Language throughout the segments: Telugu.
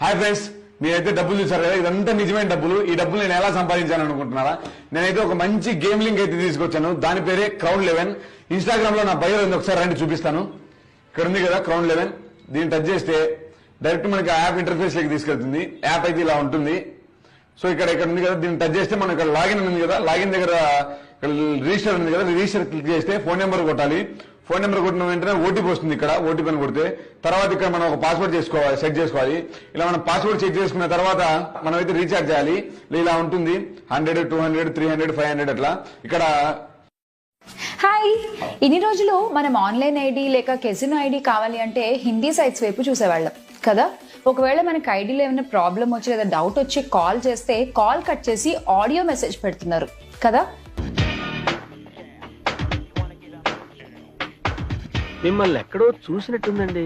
హాయ్ ఫ్రెండ్స్ మీరైతే డబ్బులు చూసారు కదా? ఇదంతా నిజమైన డబ్బులు. ఈ డబ్బులు నేను ఎలా సంపాదించాను అనుకుంటున్నారా? నేనైతే ఒక మంచి గేమ్ లింక్ అయితే తీసుకొచ్చాను. దాని పేరే క్రౌన్ లెవెన్ ఇన్స్టాగ్రామ్లో నా బయో ఉంది. ఒకసారి రండి చూపిస్తాను. ఇక్కడ ఉంది కదా క్రౌన్ లెవెన్ దీన్ని టచ్ చేస్తే డైరెక్ట్ మనకి యాప్ ఇంటర్ఫేస్లోకి తీసుకెళ్తుంది. యాప్ అయితే ఇలా ఉంటుంది. సో ఇక్కడ ఇక్కడ ఉంది కదా. దీన్ని టచ్ చేస్తే మనం ఇక్కడ లాగిన్ ఉంది కదా. లాగిన్ దగ్గర ఇక్కడ రిజిస్టర్ ఉంది కదా. రిజిస్టర్ క్లిక్ చేస్తే ఫోన్ నెంబర్ కొట్టాలి. ఫోన్ నెంబర్ కొట్టిన వెంటనే ఓటీపీ వస్తుంది ఇక్కడ ఓటీపీ అని కొడితే. తర్వాత ఇక్కడ మనం ఒక పాస్వర్డ్ చేసుకోవాలి సెట్ చేసుకోవాలి. ఇలా మనం పాస్వర్డ్ చెక్ చేసుకున్న తర్వాత మనం అయితే రీఛార్జ్ చేయాలి. ఇలా ఉంటుంది. Hundred two hundred three hundred five hundred అట్లా. ఇక్కడ హాయ్. ఇన్ని రోజులు మనం ఆన్లైన్ ఐడి లేక కెజినో ఐడి కావాలి అంటే హిందీ సైట్స్ వైపు చూసేవాళ్ళం కదా? ఒకవేళ మనకి ఐడీలో ఏమైనా ప్రాబ్లం వచ్చి లేదా డౌట్ వచ్చి కాల్ చేస్తే కాల్ కట్ చేసి ఆడియో మెసేజ్ పెడుతున్నారు కదా? మిమ్మల్ని ఎక్కడో చూసినట్టుందండి.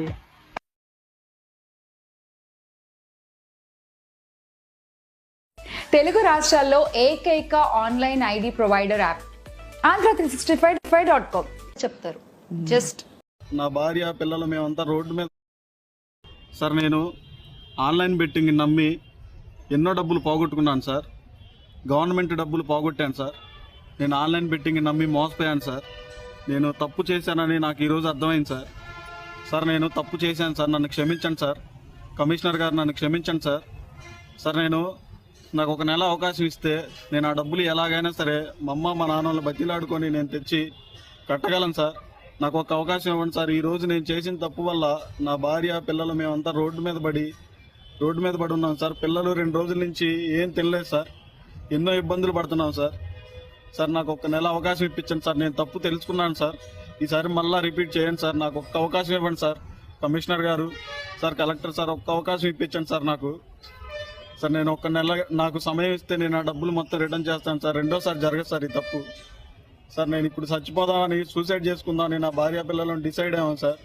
తెలుగు రాష్ట్రాల్లో ఏకైక online ID provider app. Andhra three sixty five five dot com. చెప్తారు. జస్ట్. నా భార్య పిల్లలు మేమంతా రోడ్డు మీద. సార్ నేను ఆన్లైన్ బెట్టింగ్ నమ్మి ఎన్నో డబ్బులు పోగొట్టుకున్నాను సార్. గవర్నమెంట్ డబ్బులు పోగొట్టాను సార్. నేను ఆన్లైన్ బెట్టింగ్ నమ్మి మోసపోయాను సార్. నేను తప్పు చేశానని నాకు ఈరోజు అర్థమైంది సార్. సార్ నేను తప్పు చేశాను సార్. నన్ను క్షమించండి సార్. కమిషనర్ గారు నన్ను క్షమించండి సార్. సార్ నేను నాకు ఒక నెల అవకాశం ఇస్తే నేను ఆ డబ్బులు ఎలాగైనా సరే మా అమ్మ మా నాన్నలు బతిలాడుకొని నేను తెచ్చి కట్టగలను సార్. నాకు ఒక అవకాశం ఇవ్వండి సార్. ఈరోజు నేను చేసిన తప్పు వల్ల నా భార్య పిల్లలు మేమంతా రోడ్డు మీద పడి రోడ్డు మీద పడి ఉన్నాం సార్. పిల్లలు రెండు రోజుల నుంచి ఏం తినలేదు సార్. ఎన్నో ఇబ్బందులు పడుతున్నాం సార్. సార్ నాకు ఒక నెల అవకాశం ఇప్పించండి సార్. నేను తప్పు తెలుసుకున్నాను సార్. ఈసారి మళ్ళీ రిపీట్ చేయండి సార్. నాకు ఒక్క అవకాశం ఇవ్వండి సార్. కమిషనర్ గారు సార్ కలెక్టర్ సార్ ఒక్క అవకాశం ఇప్పించండి సార్ నాకు. సార్ నేను ఒక నెల నాకు సమయం ఇస్తే నేను ఆ డబ్బులు మొత్తం రిటర్న్ చేస్తాను సార్. రెండోసారి జరగదు సార్ ఈ తప్పు. సార్ నేను ఇప్పుడు చచ్చిపోదామని సూసైడ్ చేసుకుందామని నా భార్య పిల్లలను డిసైడ్ అయ్యాను సార్.